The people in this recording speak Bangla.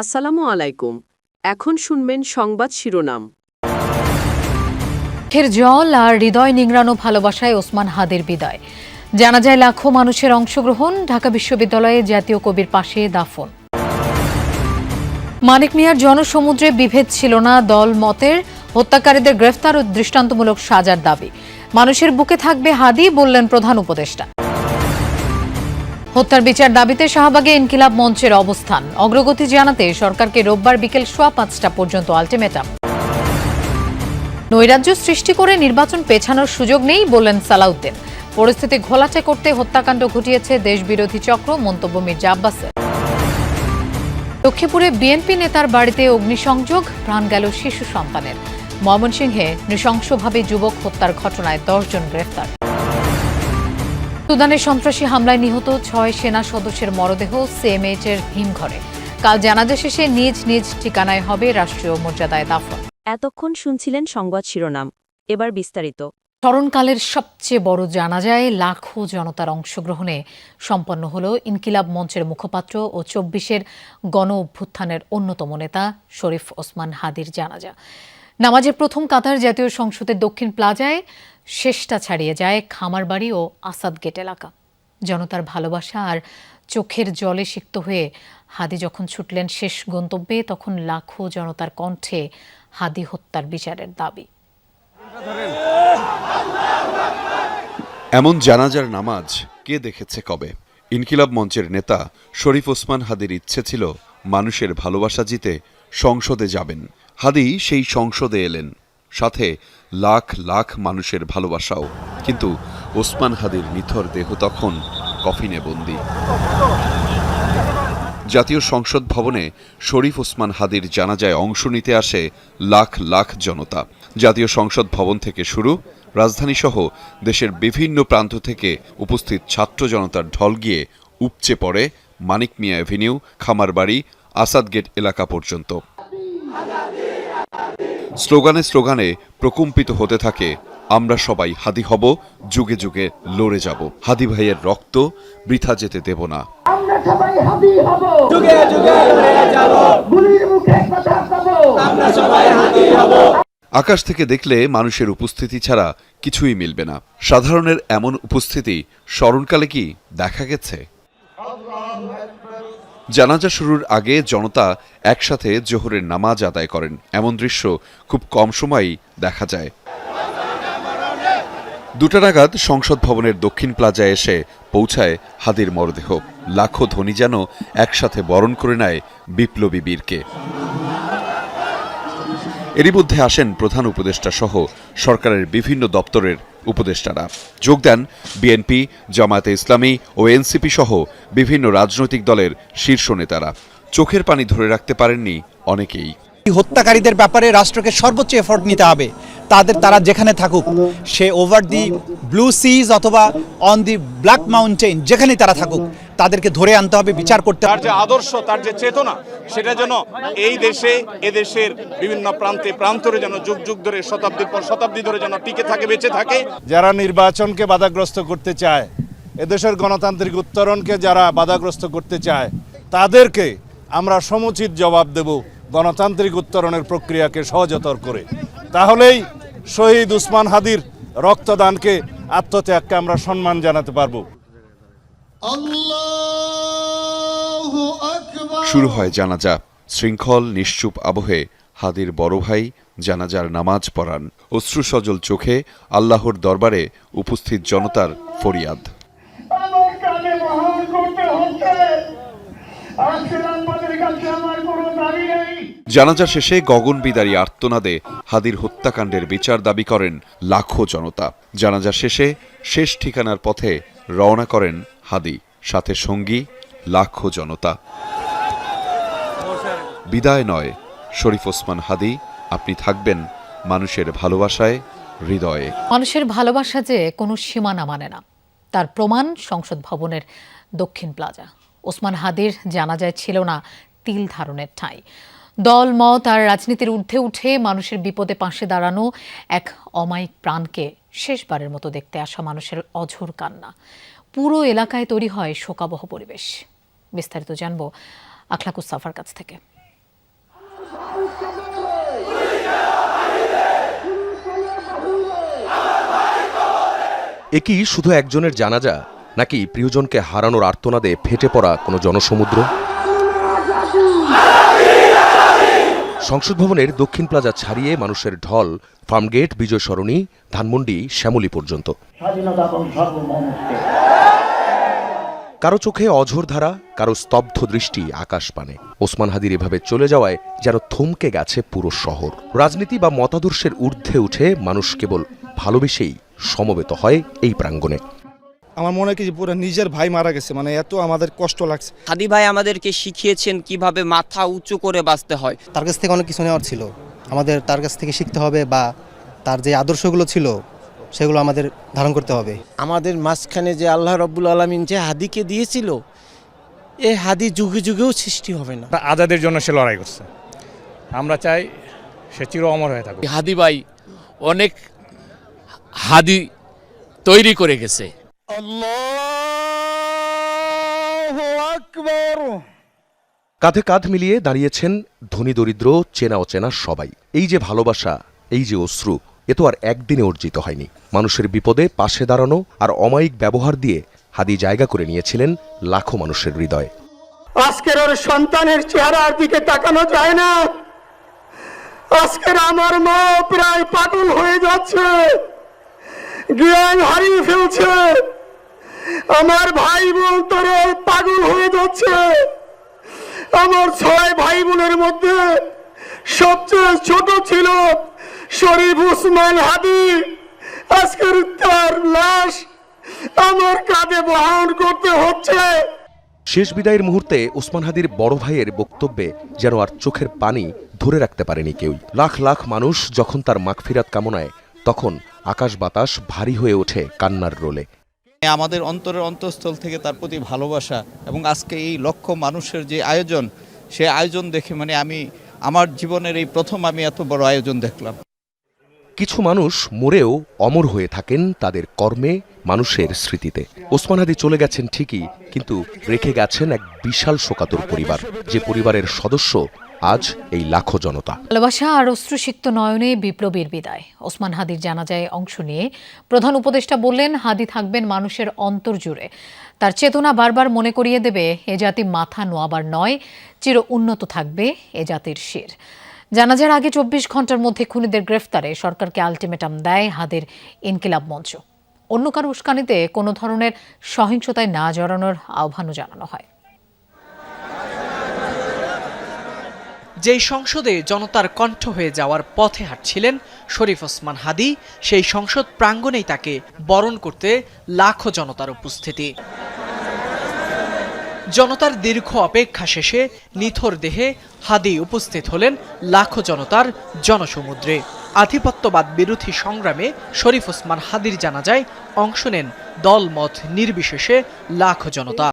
আসসালামু আলাইকুম। এখন শুনবেন সংবাদ শিরোনাম। চোখের জল আর হৃদয় নিংড়ানো ভালোবাসায় ওসমান হাদের বিদায়। জানা যায় লাখো মানুষের অংশগ্রহণ, ঢাকা বিশ্ববিদ্যালয়ে জাতীয় কবির পাশে দাফন। মানিক মিয়ার জনসমুদ্রে বিভেদ ছিল না দল মতের, হত্যাকারীদের গ্রেফতার ও দৃষ্টান্তমূলক সাজার দাবি। মানুষের বুকে থাকবে হাদি, বললেন প্রধান উপদেষ্টা। হত্যার বিচার দাবিতে শাহবাগে ইনকিলাব মঞ্চের অবস্থান। অগ্রগতি জানাতে সরকারকে রোববার বিকেল সোয়া পাঁচটা পর্যন্ত আলটিমেটাম। নৈরাজ্য সৃষ্টি করে নির্বাচন পেছানোর সুযোগ নেই বললেন সালাউদ্দিন। পরিস্থিতি ঘোলাটে করতে হত্যাকাণ্ড ঘটিয়েছে দেশবিরোধী চক্র, মন্তব্য মির্জা আব্বাসের। লক্ষ্মীপুরে বিএনপি নেতার বাড়িতে অগ্নিসংযোগ, প্রাণ গেল শিশু সন্তানের। ময়মনসিংহে নৃশংসভাবে যুবক হত্যার ঘটনায় দশজন গ্রেফতার। সুদানের সন্ত্রাসী হামলায় নিহত ছয় সেনা সদস্যের মরদেহ সিএমএইচ এর হিমঘরে কাল জানাজা শেষে নিজ নিজ ঠিকানায় হবে রাষ্ট্রীয় মর্যাদায় দাফন। এতক্ষণ শুনছিলেন সংবাদ শিরোনাম। এবার বিস্তারিত। স্মরণকালের সবচেয়ে বড় জানাজায় লাখো জনতার অংশগ্রহণে সম্পন্ন হল ইনকিলাব মঞ্চের মুখপাত্র ও চব্বিশের গণ অভ্যুত্থানের অন্যতম নেতা শরীফ ওসমান হাদির জানাজা। নামাজের প্রথম কাতার জাতীয় সংসদের দক্ষিণ প্লাজায় শেষটা ছাড়িয়ে যায় খামারবাড়ি ও আসাদ গেট এলাকা। জনতার ভালোবাসা আর চোখের জলে সিক্ত হয়ে হাদি যখন ছুটলেন শেষ গন্তব্যে, তখন লাখো জনতার কণ্ঠে হাদি হত্যার বিচারের দাবি। এমন জানাজার নামাজ কে দেখেছে কবে? ইনকিলাব মঞ্চের নেতা শরীফ ওসমান হাদির ইচ্ছে ছিল মানুষের ভালোবাসা জিতে সংসদে যাবেন। হাদি সেই সংসদে এলেন। সাথে লাখ লাখ মানুষের ভালোবাসাও। কিন্তু ওসমান হাদির নিথর দেহ তখন কফিনে বন্দী। জাতীয় সংসদ ভবনে শরীফ ওসমান হাদির জানাজায় অংশ নিতে আসে লাখ লাখ জনতা। জাতীয় সংসদ ভবন থেকে শুরু, রাজধানীসহ দেশের বিভিন্ন প্রান্ত থেকে উপস্থিত ছাত্র জনতার ঢল গিয়ে উপচে পড়ে মানিক মিয়া অ্যাভিনিউ খামারবাড়ি আসাদ গেট এলাকা পর্যন্ত। স্লোগানে স্লোগানে প্রকম্পিত হতে থাকে আমরা সবাই হাদি হব যুগে যুগে লড়ে যাব। হাদি ভাইয়ের রক্ত বৃথা যেতে দেব না। আমরা সবাই হাবি হব। যুগে যুগে লড়ে যাব। গুলির মুখে কথা আমরা সবাই হাবি হব। আকাশ থেকে দেখলে মানুষের উপস্থিতি ছাড়া কিছুই মিলবে না। সাধারণের এমন উপস্থিতি স্মরণকালে কি দেখা গেছে? জানাজা শুরুর আগে জনতা একসাথে জোহরের নামাজ আদায় করেন। এমন দৃশ্য খুব কম সময়ই দেখা যায়। দুটা নাগাদ সংসদ ভবনের দক্ষিণ প্লাজায় এসে পৌঁছায় হাদির মরদেহ। লাখো ধনী যেন একসাথে বরণ করে নেয় বিপ্লবী বীরকে। এরই মধ্যে আসেন প্রধান উপদেষ্টা সহ সরকারের বিভিন্ন দপ্তরের উপদেষ্টারা। যোগ দেন বিএনপি, জামায়াতে ইসলামী ও এনসিপি সহ বিভিন্ন রাজনৈতিক দলের শীর্ষ নেতারা। চোখের পানি ধরে রাখতে পারেননি অনেকেই। হত্যাকারীদের ব্যাপারে রাষ্ট্রকে সর্বোচ্চ এফোর্ট নিতে হবে। তাদের তারা যেখানে থাকুক, সে ওভার দি ব্লু সিজ অথবা অন দি ব্ল্যাক মাউন্টেন যেখানেই তারা থাকুক। তাদেরকে ধরে আনতে হবে বিচার করতে তার যে আদর্শ তার যে চেতনা সেটা যেন এই দেশে এদেশের বিভিন্ন প্রান্তে প্রান্তরে যেন যুগ যুগ ধরে শতাব্দীর পর শতাব্দী ধরে যেন টিকে থাকে বেঁচে থাকে। যারা নির্বাচনকে বাধাগ্রস্ত করতে চায় এদেশের গণতান্ত্রিক উত্তরণকে যারা বাধাগ্রস্ত করতে চায় তাদেরকে আমরা সমুচিত জবাব দেব গণতান্ত্রিক উত্তরণের প্রক্রিয়াকে সহজতর করে। তাহলেই শহীদ উসমান হাদির রক্তদানকে আত্মত্যাগকে আমরা সম্মান জানাতে পারব। শুরু হয় জানাজা। শৃঙ্খল নিশ্চুপ আবহে হাদির বড় ভাই জানাজার নামাজ পড়ান। অশ্রুসজল চোখে আল্লাহর দরবারে উপস্থিত জনতার ফরিয়াদ। জানাজা শেষে গগন বিদারী আর্তনাদে হাদির হত্যাকাণ্ডের বিচার দাবি করেন লাখো জনতা। জানাজা শেষে শেষ ঠিকানার পথে রওনা করেন হাদি, সাথে সঙ্গী, লাখো জনতা। বিদায় নয়, শরীফ ওসমান হাদি, আপনি থাকবেন মানুষের ভালোবাসায়, হৃদয়ে। মানুষের ভালোবাসা যে কোনো সীমানা মানে না। তার প্রমাণ সংসদ ভবনের দক্ষিণ প্লাজা। ওসমান হাদির জানাজায় ছিল না তিল ধারণের ঠাঁই। দল, মত আর রাজনীতির ঊর্ধ্বে উঠে মানুষের বিপদে পাশে দাঁড়ানো এক অমায়িক প্রাণকে শেষবারের মতো দেখতে আসা মানুষের অঝোর কান্না। পুরো এলাকায় তৈরি হয় শোকাবহ পরিবেশ। বিস্তারিত জানব আখলাকুস সাফার কাছ থেকে। এ কি শুধু একজনের জানাজা নাকি প্রিয়জনকে হারানোর আর্তনাদে ফেটে পড়া কোনো জনসমুদ্র? সংসদ ভবনের দক্ষিণ প্লাজা ছাড়িয়ে মানুষের ঢল ফার্মগেট বিজয় সরণি ধানমন্ডি শ্যামলী পর্যন্ত। কারও চোখে অঝোর ধারা কারও স্তব্ধ দৃষ্টি আকাশ পানে। ওসমান হাদির এভাবে চলে যাওয়ায় যেন থমকে গেছে পুরো শহর। রাজনীতি বা মতাদর্শের ঊর্ধ্বে উঠে মানুষ কেবল ভালোবেসেই সমবেত হয় এই প্রাঙ্গণে। আমার মনে হয় কি পুরো নিজের ভাই মারা গেছে মানে এত আমাদের কষ্ট লাগছে। হাদি ভাই আমাদেরকে শিখিয়েছেন কীভাবে মাথা উঁচু করে বাঁচতে হয়। তার কাছ থেকে অনেক কিছু নেওয়ার ছিল। আমাদের তার কাছ থেকে শিখতে হবে বা তার যে আদর্শগুলো ছিল সেগুলো আমাদের ধারণ করতে হবে। আমাদের মাঝখানে যে আল্লাহ রব্বুল আলমিন যে হাদিকে দিয়েছিল এ হাদি যুগে যুগেও সৃষ্টি হবে না। আজাদের জন্য সে লড়াই করছে। আমরা চাই সে চির অমর হয়ে থাকুক। হাদি ভাই অনেক হাদি তৈরি করে গেছে। কাঁধে কাঁধ মিলিয়ে দাঁড়িয়েছেন ধনী দরিদ্র চেনা অচেনা সবাই। এই যে ভালোবাসা এই যে অশ্রু এ তো আর একদিনে অর্জিত হয়নি। মানুষের বিপদে পাশে দাঁড়ানো আর অমায়িক ব্যবহার দিয়ে হাদি জায়গা করে নিয়েছিলেন লাখো মানুষের হৃদয়ে। আজকের ওর সন্তানের চেহারার দিকে তাকানো যায় না। আজকের আমার মা প্রায় পাগল হয়ে যাচ্ছে। জ্ঞান হারিয়ে ফেলছে। আমার ভাই বোন পাগল হয়ে যাচ্ছে। আমার ছয় ভাই বোনের মধ্যে সবচেয়ে ছোট ছিল শরীফ উসমান হাদি আজকের তার লাশ আমার কাঁধে বহন করতে হচ্ছে। শেষ বিদায়ের মুহূর্তে ওসমান হাদির বড় ভাইয়ের বক্তব্যে যেন আর চোখের পানি ধরে রাখতে পারেনি কেউই লাখ লাখ মানুষ যখন তার মাগফিরাত কামনায় তখন আকাশ বাতাস ভারী হয়ে ওঠে কান্নার রোলে। আমাদের অন্তরের অন্তঃস্থল থেকে তার প্রতি ভালোবাসা এবং আজকে এই লক্ষ মানুষের যে আয়োজন সে আয়োজন দেখে মানে আমি আমার জীবনের এই প্রথম আমি এত বড় আয়োজন দেখলাম। কিছু মানুষ মরেও অমর হয়ে থাকেন তাদের কর্মে, মানুষের স্মৃতিতে। ওসমান হাদি চলে গেছেন ঠিকই, কিন্তু রেখে গেছেন এক বিশাল শোকাতুর পরিবার। যে পরিবারের সদস্য আজ এই লাখো জনতা। ভালোবাসা আর অশ্রুসিক্ত নয়নে বিপ্লবীর বিদায়। ওসমান হাদির জানাজায় অংশ নিয়ে প্রধান উপদেষ্টা বললেন, হাদি থাকবেন মানুষের অন্তর জুড়ে। তার চেতনা বারবার মনে করিয়ে দেবে, এ জাতি মাথা নোয়াবার নয়, চির উন্নত থাকবে এ জাতির শির। জানাজার আগে চব্বিশ ঘণ্টার মধ্যে খুনিদের গ্রেফতারে সরকারকে আলটিমেটাম দেয় হাদের ইনকিলাব মঞ্চ। অন্য কারও উস্কানিতে কোনো ধরনের সহিংসতায় না জড়ানোর আহ্বানও জানানো হয়। যেই সংসদে জনতার কণ্ঠ হয়ে যাওয়ার পথে হাঁটছিলেন শরীফ ওসমান হাদি, সেই সংসদ প্রাঙ্গণেই তাকে বরণ করতে লাখো জনতার উপস্থিতি। জনতার দীর্ঘ অপেক্ষা শেষে নিথর দেহে হাদি উপস্থিত হলেন লাখো জনতার জনসমুদ্রে। আধিপত্যবাদ বিরোধী সংগ্রামে শরীফ ওসমান হাদির জানা যায় অংশ নেন দলমত নির্বিশেষে লাখো জনতা।